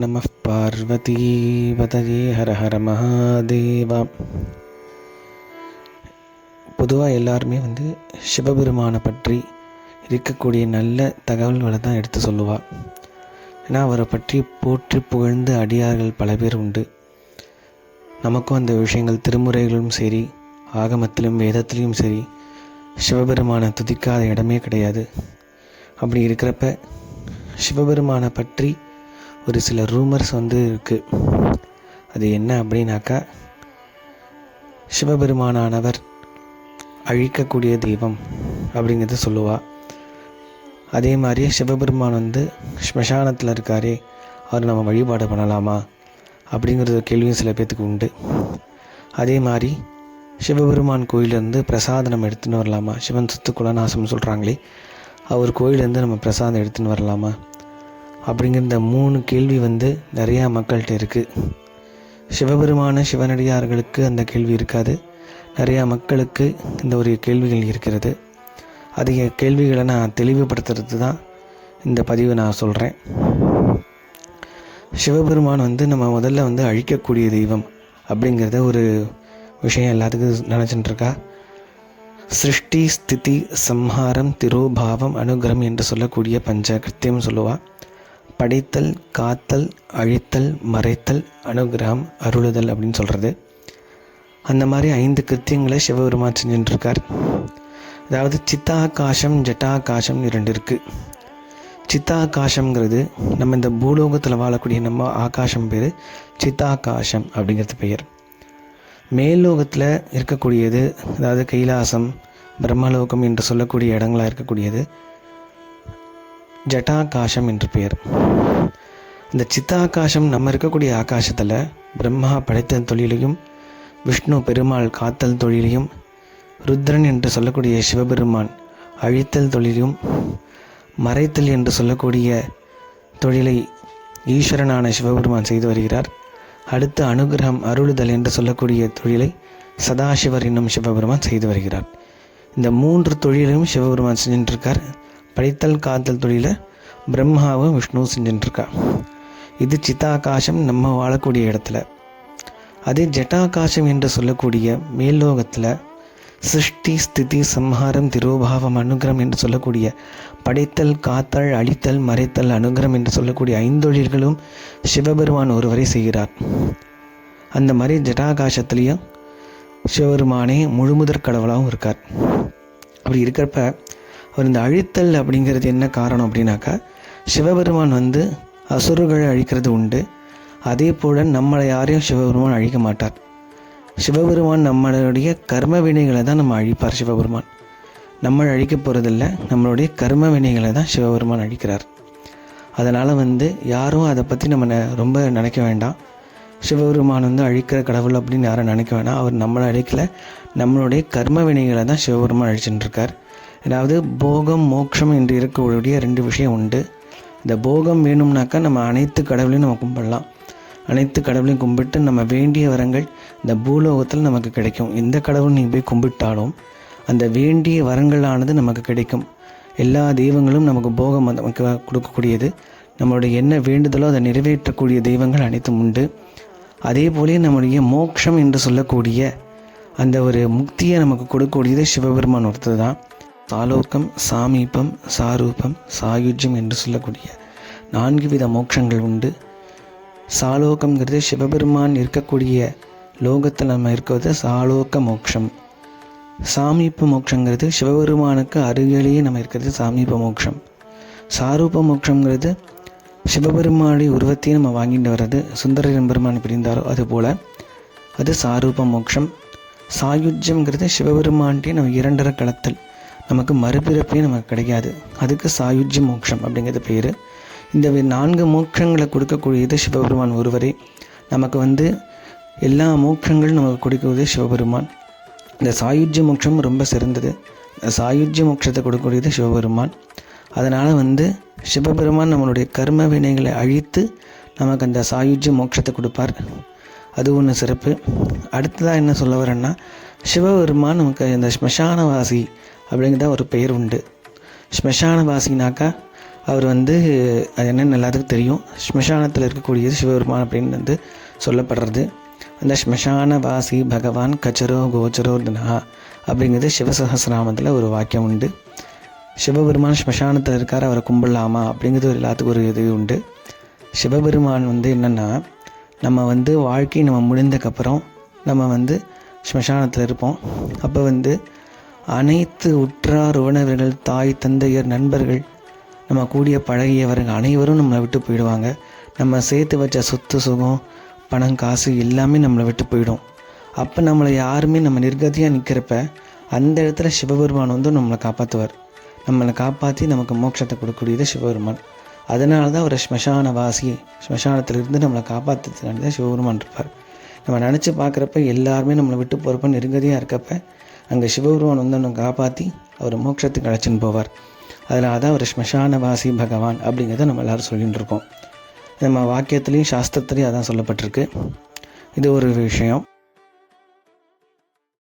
நம பார்வதீபதயே ஹர ஹர மகாதேவா பொதுவாக எல்லாருமே வந்து சிவபெருமானை பற்றி இருக்கக்கூடிய நல்ல தகவல்களை தான் எடுத்து சொல்லுவாள் ஏன்னா அவரை பற்றி போற்றி புகழ்ந்து அடியார்கள் பல பேர் உண்டு. நமக்கும் அந்த விஷயங்கள் திருமுறைகளும் சரி ஆகமத்திலும் வேதத்திலையும் சரி சிவபெருமானை துதிக்காத இடமே கிடையாது. அப்படி இருக்கிறப்ப சிவபெருமானை பற்றி ஒரு சில ரூமர்ஸ் வந்து இருக்குது அது என்ன அப்படின்னாக்கா சிவபெருமானானவர் அழிக்கக்கூடிய தெய்வம் அப்படிங்கிறத சொல்லுவாள் அதே மாதிரியே சிவபெருமான் வந்து ஸ்மசானத்தில் இருக்காரே அவர் நம்ம வழிபாடு பண்ணலாமா? அப்படிங்கிறது ஒரு கேள்வியும் சில பேர்த்துக்கு உண்டு. அதே மாதிரி சிவபெருமான் கோயிலேருந்து பிரசாதனம் எடுத்துன்னு வரலாமா? சிவன் சுத்து குலநாசம் சொல்கிறாங்களே அவர் கோயிலேருந்து நம்ம பிரசாதம் எடுத்துன்னு வரலாமா? அப்படிங்கிற இந்த மூணு கேள்வி வந்து நிறையா மக்கள்கிட்ட இருக்குது சிவபெருமான சிவனடியார்களுக்கு அந்த கேள்வி இருக்காது. நிறையா மக்களுக்கு இந்த ஒரு கேள்விகள் இருக்கிறது. அதிக கேள்விகளை நான் தெளிவுபடுத்துறது தான் இந்த பதிவை நான் சொல்கிறேன் சிவபெருமான் வந்து நம்ம முதல்ல வந்து அழிக்கக்கூடிய தெய்வம் அப்படிங்கிறத ஒரு விஷயம் எல்லாத்துக்கும் நினச்சிட்டுருக்கா? சிருஷ்டி ஸ்திதி சம்ஹாரம் திரோபாவம் அனுகிரம் என்று சொல்லக்கூடிய பஞ்ச கிருத்தியம் சொல்லுவாள் படைத்தல் காத்தல் அழித்தல் மறைத்தல் அனுகிரகம் அருளுதல் அப்படின்னு சொல்கிறது அந்த மாதிரி ஐந்து கிருத்தியங்களை சிவபெருமான் செஞ்சுட்டுருக்கார் அதாவது சித்தாகாசம் ஜட்டாகாசம் இரண்டு இருக்குது சித்தாகாசம்ங்கிறது நம்ம இந்த பூலோகத்தில் வாழக்கூடிய நம்ம ஆகாசம் பேர் சித்தாகாசம் அப்படிங்கிறது பெயர். மேல்லோகத்தில் இருக்கக்கூடியது அதாவது கைலாசம் பிரம்மலோகம் என்று சொல்லக்கூடிய இடங்களாக இருக்கக்கூடியது ஜட்டாகாசம் என்று பெயர். இந்த சித்தாகாசம் நம்ம இருக்கக்கூடிய ஆகாசத்தில் பிரம்மா படைத்த தொழிலையும் விஷ்ணு பெருமாள் காத்தல் தொழிலையும் ருத்ரன் என்று சொல்லக்கூடிய சிவபெருமான் அழித்தல் தொழிலையும் மறைத்தல் என்று சொல்லக்கூடிய தொழிலை ஈஸ்வரனான சிவபெருமான் செய்து வருகிறார். அடுத்து அனுகிரகம் அருளுதல் என்று சொல்லக்கூடிய தொழிலை சதாசிவர் என்னும் சிவபெருமான் செய்து வருகிறார். இந்த மூன்று தொழிலையும் சிவபெருமான் செஞ்சுட்டுருக்கார் படித்தல் காத்தல் தொழிலை பிரம்மாவும் விஷ்ணுவும் செஞ்சுட்டுருக்கா இது சித்தாகாசம் நம்ம வாழக்கூடிய இடத்துல. அதே ஜட்டாகாசம் என்று சொல்லக்கூடிய மேல்லோகத்தில் சிருஷ்டி ஸ்திதி சம்ஹாரம் திரோபாவம் அனுகிரம் என்று சொல்லக்கூடிய படைத்தல் காத்தல் அழித்தல் மறைத்தல் அனுகிரம் என்று சொல்லக்கூடிய ஐந்தொழில்களும் சிவபெருமான் ஒருவரை செய்கிறார். அந்த மாதிரி ஜட்டாகாசத்துலேயும் சிவபெருமானே முழுமுதற் கடவுளாகவும் இருக்கார். அப்படி இருக்கிறப்ப அவர் இந்த அழித்தல் அப்படிங்கிறது என்ன காரணம் அப்படின்னாக்கா சிவபெருமான் வந்து அசுரர்களை அழிக்கிறது உண்டு. அதே போல் நம்மளை யாரையும் சிவபெருமான் அழிக்க மாட்டார். சிவபெருமான் நம்மளுடைய கர்ம வினைகளை தான் நம்ம அழிப்பார் சிவபெருமான். நம்ம அழிக்க போகிறதில்ல நம்மளுடைய கர்ம வினைகளை தான் சிவபெருமான் அழிக்கிறார். அதனால் வந்து யாரும் அதை பற்றி நம்ம ரொம்ப நினைக்க வேண்டாம். சிவபெருமான் வந்து அழிக்கிற கடவுள் அப்படின்னு யாரும் நினைக்க வேணாம். அவர் நம்மளை அழிக்கலை நம்மளுடைய கர்ம வினைகளை தான் சிவபெருமான் அழிச்சுட்டுருக்கார் இருக்கார். அதாவது போகம் மோட்சம் என்று இருக்கக்கூடிய ரெண்டு விஷயம் உண்டு. இந்த போகம் வேணும்னாக்கா நம்ம அனைத்து கடவுளையும் நம்ம கும்பிடலாம். அனைத்து கடவுளையும் கும்பிட்டு நம்ம வேண்டிய வரங்கள் இந்த பூலோகத்தில் நமக்கு கிடைக்கும். எந்த கடவுள் நீங்கள் போய் கும்பிட்டாலும் அந்த வேண்டிய வரங்களானது நமக்கு கிடைக்கும். எல்லா தெய்வங்களும் நமக்கு போகம் நமக்கு கொடுக்கக்கூடியது. நம்மளுடைய என்ன வேண்டுதலோ அதை நிறைவேற்றக்கூடிய தெய்வங்கள் அனைத்தும் உண்டு. அதே போலே நம்முடைய மோட்சம் என்று சொல்லக்கூடிய அந்த ஒரு முக்தியை நமக்கு கொடுக்கக்கூடியது சிவபெருமான் ஒருத்தர் தான். சாலோக்கம் சாமீபம் சாரூபம் சாயுஜ்யம் என்று சொல்லக்கூடிய நான்கு வித மோட்சங்கள் உண்டு. சாலோகம்ங்கிறது சிவபெருமான் இருக்கக்கூடிய லோகத்தில் நம்ம இருக்கிறது சாலோக மோட்சம் சாமீப மோட்சங்கிறது சிவபெருமானுக்கு அருகிலேயே நம்ம இருக்கிறது சாமீப மோட்சம் சாரூப மோட்சங்கிறது சிவபெருமானுடைய உருவத்தையும் நம்ம வாங்கிட்டு வர்றது சுந்தரன் பெருமான் பிரிந்தாரோ அதுபோல் அது சாரூப மோட்சம் சாயுஜ்யம்ங்கிறது சிவபெருமான்ட்டே நம்ம இரண்டரை களத்தல் நமக்கு மறுபிறப்பே நமக்கு கிடைக்காது. அதுக்கு சாயுஜ்ய மோட்சம் அப்படிங்கிறது பேர். இந்த நான்கு மோட்சங்களை கொடுக்கக்கூடியது சிவபெருமான். ஒருவரே நமக்கு வந்து எல்லா மோட்சங்களும் நமக்கு கொடுக்குவது சிவபெருமான். இந்த சாயுஜ்ய மோட்சம் ரொம்ப சிறந்தது. சாயுஜ்ய மோட்சத்தை கொடுக்கக்கூடியது சிவபெருமான். அதனால் வந்து சிவபெருமான் நம்மளுடைய கர்ம வினைகளை அழித்து நமக்கு அந்த சாயுஜ்ய மோட்சத்தை கொடுப்பார். அது ஒன்று சிறப்பு. அடுத்ததாக என்ன சொல்ல வரேன்னா சிவபெருமான் நமக்கு இந்த ஸ்மசானவாசி அப்படிங்கிறத ஒரு பெயர் உண்டு. ஸ்மசானவாசினாக்கா அவர் வந்து அது என்னென்னு எல்லாத்துக்கும் தெரியும். ஸ்மசானத்தில் இருக்கக்கூடியது சிவபெருமான் அப்படின்னு வந்து சொல்லப்படுறது. அந்த ஸ்மசானவாசி பகவான் கச்சரோ கோச்சரோ தனா அப்படிங்கிறது சிவசகசிராமத்தில் ஒரு வாக்கியம் உண்டு. சிவபெருமான் ஸ்மசானத்தில் இருக்கார் அவரை கும்பிடலாமா அப்படிங்கிறது ஒரு எல்லாத்துக்கும் ஒரு இது உண்டு. சிவபெருமான் வந்து என்னென்னா நம்ம வந்து வாழ்க்கை நம்ம முடிந்தக்கப்புறம் நம்ம வந்து ஸ்மசானத்தில் இருப்போம். அப்போ வந்து அனைத்து உற்றார் உறவினர்கள் தாய் தந்தையர் நண்பர்கள் நம்ம கூடிய பழகியவர்கள் அனைவரும் நம்மளை விட்டு போயிடுவாங்க. நம்ம சேர்த்து வச்ச சொத்து சுகம் பணம் காசு எல்லாமே நம்மளை விட்டு போயிடும். அப்போ நம்மளை யாருமே நம்ம நிர்கதியாக நிற்கிறப்ப அந்த இடத்துல சிவபெருமான் வந்து நம்மளை காப்பாற்றுவார் நம்மளை காப்பாற்றி நமக்கு மோட்சத்தை கொடுக்கக்கூடியது சிவபெருமான். அதனால தான் ஒரு ஸ்மசான வாசி ஸ்மசானத்திலிருந்து நம்மளை காப்பாற்றுறதுக்காண்டி தான் சிவபெருமான் இருப்பார். நம்ம நினச்சி பார்க்குறப்ப எல்லாருமே நம்மளை விட்டு போகிறப்ப நெருங்கதியாக இருக்கப்ப அங்கே சிவபெருமான் வந்து நம்ம காப்பாற்றி அவர் மோட்சத்துக்கு அழைச்சின்னு போவார். அதனால தான் அவர் ஸ்மசானவாசி பகவான் அப்படிங்கிறத நம்ம எல்லோரும் சொல்லிகிட்டு இருக்கோம். நம்ம வாக்கியத்துலேயும் சாஸ்திரத்துலேயும் அதான் சொல்லப்பட்டிருக்கு. இது ஒரு விஷயம்.